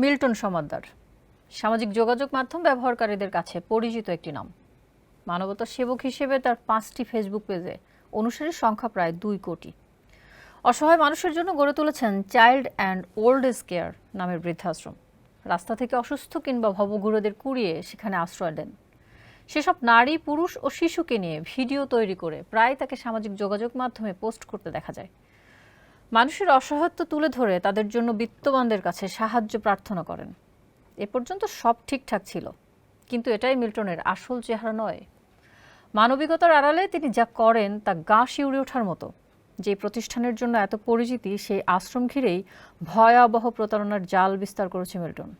Milton Samaddar. সামাজিক যোগাযোগ মাধ্যম ব্যবহারকারীদের কাছে পরিচিত একটি নাম। মানবতা সেবক হিসেবে তার পাঁচটি ফেসবুক পেজে অনুসারীর সংখ্যা প্রায় দুই কোটি। অসহায় মানুষের জন্য গড়ে তুলেছেন child and old age care নামের বৃদ্ধাশ্রম। রাস্তা থেকে অসুস্থ কিংবা ভবঘুরেদের কুড়িয়ে সেখানে আশ্রয় দেন। সেসব নারী, পুরুষ ও শিশুকে নিয়ে ভিডিও তৈরি করে প্রায় তাকে সামাজিক যোগাযোগ মাধ্যমে পোস্ট করতে দেখা যায়। মানুষের অসহায়ত্ব তুলে ধরে তাদের জন্য বিত্তবানদের কাছে সাহায্য প্রার্থনা করেন। এ পর্যন্ত সব ঠিকঠাক ছিল, কিন্তু এটাই মিল্টনের আসল চেহারা নয়। মানবিকতার আড়ালে তিনি যা করেন তা গা শিউড়ে ওঠার মতো। যে প্রতিষ্ঠানের জন্য এত পরিচিতি, সেই আশ্রম ঘিরেই ভয়াবহ প্রতারণার জাল বিস্তার করেছে মিল্টন।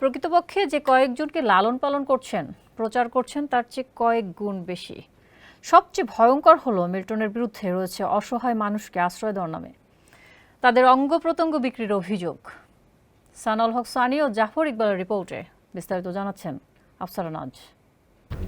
প্রকৃতপক্ষে যে কয়েকজনকে লালন পালন করছেন, প্রচার করছেন, তার চেয়ে কয়েক গুণ বেশি। সবচেয়ে ভয়ঙ্কর হলো মিল্টনের বিরুদ্ধে রয়েছে অসহায় মানুষকে আশ্রয় দেওয়ার নামে। তাদের অঙ্গ প্রত্যঙ্গ বিক্রির অভিযোগ। সানাল হক সানি ও জাফর ইকবালের রিপোর্টে বিস্তারিত জানাচ্ছেন আফসারা নাজ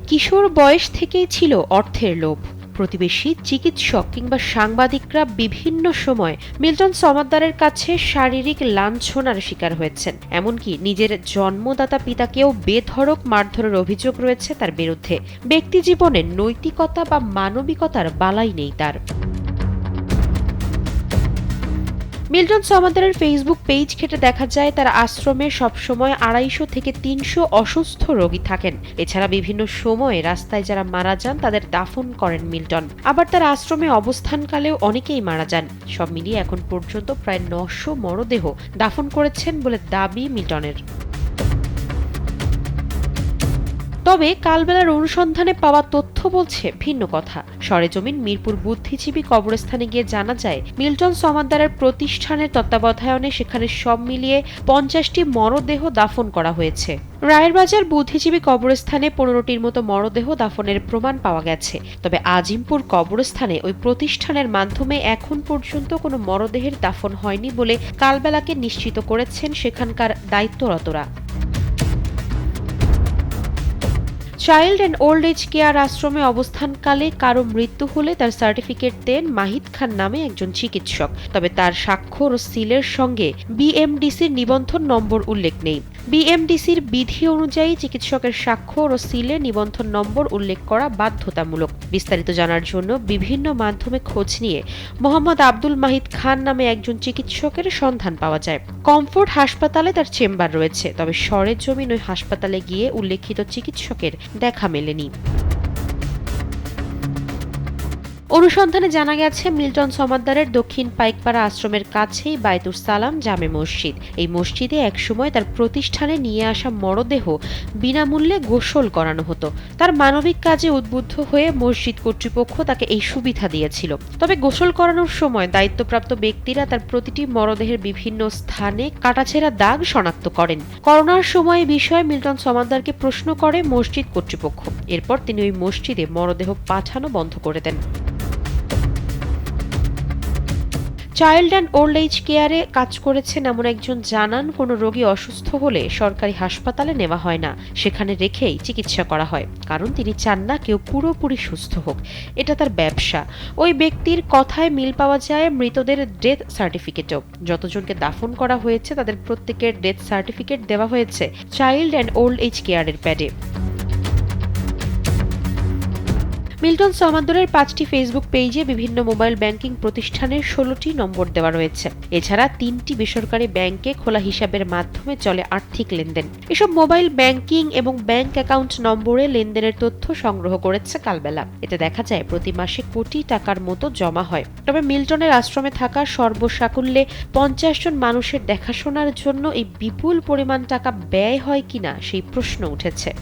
কিশোর বয়স থেকেই ছিল অর্থের লোভ। প্রতিবেশী, চিকিৎসক কিংবা সাংবাদিকরা বিভিন্ন সময় মিল্টন সমাদ্দারের কাছে শারীরিক লাঞ্ছনার শিকার হয়েছেন। এমনকি নিজের জন্মদাতা পিতাকেও বেধড়ক মারধরের অভিযোগ রয়েছে তার বিরুদ্ধে। ব্যক্তি জীবনে নৈতিকতা বা মানবিকতার বালাই নেই তার। মিল্টন সমাদারের ফেসবুক পেজ ঘেটে দেখা যায়, তার আশ্রমে সবসময় আড়াইশো থেকে তিনশো অসুস্থ রোগী থাকেন। এছাড়া বিভিন্ন সময়ে রাস্তায় যারা মারা যান, তাদের দাফন করেন মিল্টন। আবার তার আশ্রমে অবস্থানকালেও অনেকেই মারা যান। সব মিলিয়ে এখন পর্যন্ত প্রায় নশো মরদেহ দাফন করেছেন বলে দাবি মিল্টনের। তবে কালবেলার অনুসন্ধানে পাওয়া তথ্য বলছে ভিন্ন কথা। সরেজমিন মিরপুর বুদ্ধিজীবী কবরস্থানে গিয়ে জানা যায়, মিল্টন সমাদ্দারের প্রতিষ্ঠানের তত্ত্বাবধায়নে সেখানে সব মিলিয়ে পঞ্চাশটি মরদেহ দাফন করা হয়েছে। রায়েরবাজার বুদ্ধিজীবী কবরস্থানে পনেরোটির মতো মরদেহ দাফনের প্রমাণ পাওয়া গেছে। তবে আজিমপুর কবরস্থানে ওই প্রতিষ্ঠানের মাধ্যমে এখন পর্যন্ত কোনো মরদেহের দাফন হয়নি বলে কালবেলাকে নিশ্চিত করেছেন সেখানকার দায়িত্বরতরা। Child and old age care আশ্রমে অবস্থানকালে কারও মৃত্যু হলে তার সার্টিফিকেট দেন মাহিদ খান নামে একজন চিকিৎসক। তবে তার স্বাক্ষর ও সিলের সঙ্গে বিএমডিসির নিবন্ধন নম্বর উল্লেখ নেই। বিএমডিসির বিধি অনুযায়ী চিকিৎসকের স্বাক্ষর ও সিলে নিবন্ধন নম্বর উল্লেখ করা বাধ্যতামূলক। বিস্তারিত জানার জন্য বিভিন্ন মাধ্যমে খোঁজ নিয়ে মোহাম্মদ আব্দুল মাহিদ খান নামে একজন চিকিৎসকের সন্ধান পাওয়া যায়। কমফোর্ট হাসপাতালে তার চেম্বার রয়েছে, তবে সরেজমিন ওই হাসপাতালে গিয়ে উল্লেখিত চিকিৎসকের দেখা মেলেনি। অনুসন্ধানে জানা গেছে, মিল্টন সমাদ্দারের দক্ষিণ পাইকপাড়া আশ্রমের কাছেই বায়তুর সালাম জামে মসজিদ। এই মসজিদে একসময় তার প্রতিষ্ঠানে নিয়ে আসা মরদেহ বিনামূল্যে গোসল করানো হতো। তার মানবিক কাজে উদ্বুদ্ধ হয়ে মসজিদ কর্তৃপক্ষ তাকে এই সুবিধা দিয়েছিল। তবে গোসল করানোর সময় দায়িত্বপ্রাপ্ত ব্যক্তিরা তার প্রতিটি মরদেহের বিভিন্ন স্থানে কাটাছেঁড়া দাগ শনাক্ত করেন। করোনার সময় বিষয়ে মিল্টন সমাদ্দারকে প্রশ্ন করে মসজিদ কর্তৃপক্ষ। এরপর তিনি ওই মসজিদে মরদেহ পাঠানো বন্ধ করে দেন। চাইল্ড অ্যান্ড ওল্ড এজ কেয়ারে কাজ করেছেন এমন একজন জানান, কোনো রোগী অসুস্থ হলে সরকারি হাসপাতালে নেওয়া হয় না, সেখানে রেখেই চিকিৎসা করা হয়। কারণ তিনি চান না কেউ পুরোপুরি সুস্থ হোক। এটা তার ব্যবসা। ওই ব্যক্তির কথায় মিল পাওয়া যায় মৃতদের ডেথ সার্টিফিকেটও যতজনকে দাফন করা হয়েছে, তাদের প্রত্যেকের ডেথ সার্টিফিকেট দেওয়া হয়েছে চাইল্ড অ্যান্ড ওল্ড এজ কেয়ারের প্যাডে মিল্টন সমাদরের পাঁচটি ফেসবুক পেজে বিভিন্ন মোবাইল ব্যাংকিং প্রতিষ্ঠানের ষোলোটি নম্বর দেওয়া রয়েছে। এছাড়া তিনটি বেসরকারি ব্যাংকে খোলা হিসাবের মাধ্যমে চলে আর্থিক লেনদেন। এসব মোবাইল ব্যাংকিং এবং ব্যাংক অ্যাকাউন্ট নম্বরে লেনদেনের তথ্য সংগ্রহ করেছে কালবেলা। এতে দেখা যায়, প্রতি মাসে কোটি টাকার মতো জমা হয়। তবে মিল্টনের আশ্রমে থাকা সর্বসাকুল্যে পঞ্চাশ জন মানুষের দেখাশোনার জন্য এই বিপুল পরিমাণ টাকা ব্যয় হয় কিনা সেই প্রশ্ন উঠেছে।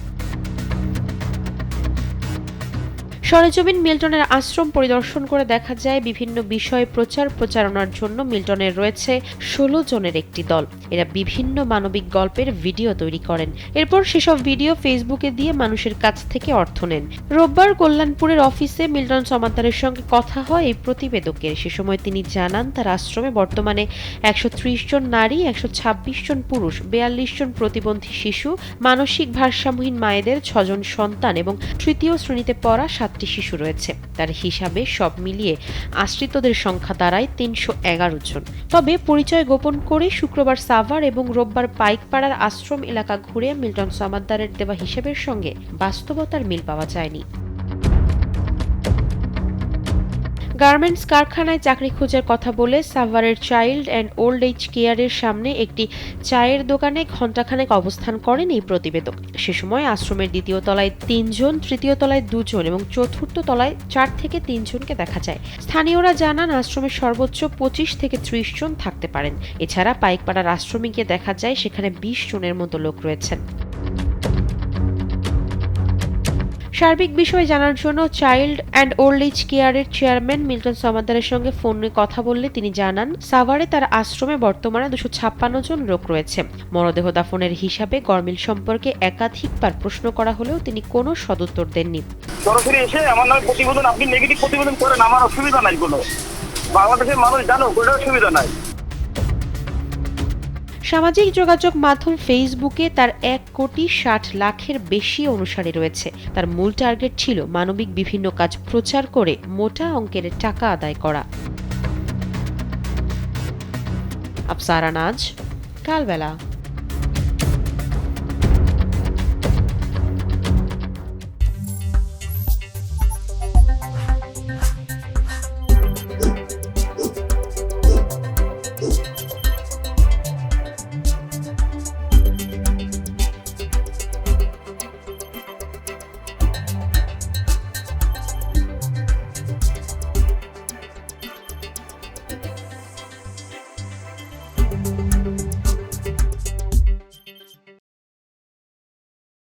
সরেজমিন মিল্টনের আশ্রম পরিদর্শন করে দেখা যায় বিভিন্ন বিষয়ে প্রচার প্রচারণার জন্য মিল্টনের রয়েছে ষোলো জনের একটি দল। এরা বিভিন্ন মানবিক গল্পের ভিডিও তৈরি করেন। এরপর সেসব ভিডিও ফেসবুকে দিয়ে মানুষের কাছ থেকে অর্থ নেন। রোববার কল্যাণপুরের অফিসে মিল্টন সমাদ্দারের সঙ্গে কথা হয় এই প্রতিবেদকের। সে সময় তিনি জানান, তার আশ্রমে বর্তমানে একশো ত্রিশ জন নারী, একশো ছাব্বিশ জন পুরুষ, বেয়াল্লিশ জন প্রতিবন্ধী শিশু, মানসিক ভারসাম্যহীন মায়েদের, ছজন সন্তান এবং তৃতীয় শ্রেণীতে পড়া সাত সাতটি শিশু রয়েছে। তার হিসাবে সব মিলিয়ে আশ্রিতদের সংখ্যা দাঁড়ায় তিনশো এগারো জন। তবে পরিচয় গোপন করে শুক্রবার সাভার এবং রোববার পাইকপাড়ার আশ্রম এলাকা ঘুরে মিল্টন সামাদ্দারের দেওয়া হিসাবের সঙ্গে বাস্তবতার মিল পাওয়া যায়নি। গার্মেন্টস কারখানায় চাকরি খোঁজার কথা বলে সাভারের চাইল্ড অ্যান্ড ওল্ড এজ কেয়ারের সামনে একটি চায়ের দোকানে ঘণ্টাখানেক অবস্থান করেন এই প্রতিবেদক। সে সময় আশ্রমের দ্বিতীয় তলায় তিনজন, তৃতীয় তলায় দুজন এবং চতুর্থ তলায় চার থেকে তিনজনকে দেখা যায়। স্থানীয়রা জানান আশ্রমে সর্বোচ্চ পঁচিশ থেকে ত্রিশ জন থাকতে পারেন। এছাড়া পাইকপাড়ার আশ্রমে গিয়ে দেখা যায়, সেখানে বিশ জনের মতো লোক রয়েছেন। সার্বিক বিষয়ে জানার জন্য চাইল্ড অ্যান্ড ওল্ড এজ কেয়ারের চেয়ারম্যান মিল্টন সমাদারের সঙ্গে ফোনে কথা বললে তিনি জানান, সাভারে তার আশ্রমে বর্তমানে দুশো ছাপ্পান্ন জন লোক রয়েছে। মরদেহ দাফনের হিসাবে গরমিল সম্পর্কে একাধিকবার প্রশ্ন করা হলেও তিনি কোনো সদুত্তর দেননি। সরাসরি এসে আমার নামে প্রতিবেদন, আপনি নেগেটিভ প্রতিবেদন করেন, আমার অসুবিধা নাই কোনো। বাংলাদেশের মানুষ জানো কোনো অসুবিধা নাই। সামাজিক যোগাযোগ মাধ্যম ফেসবুকে তার এক কোটি ষাট লাখের বেশি অনুসারী রয়েছে। তার মূল টার্গেট ছিল মানবিক বিভিন্ন কাজ প্রচার করে মোটা অঙ্কের টাকা আদায় করা। আফসারা নাজ কালবেলা।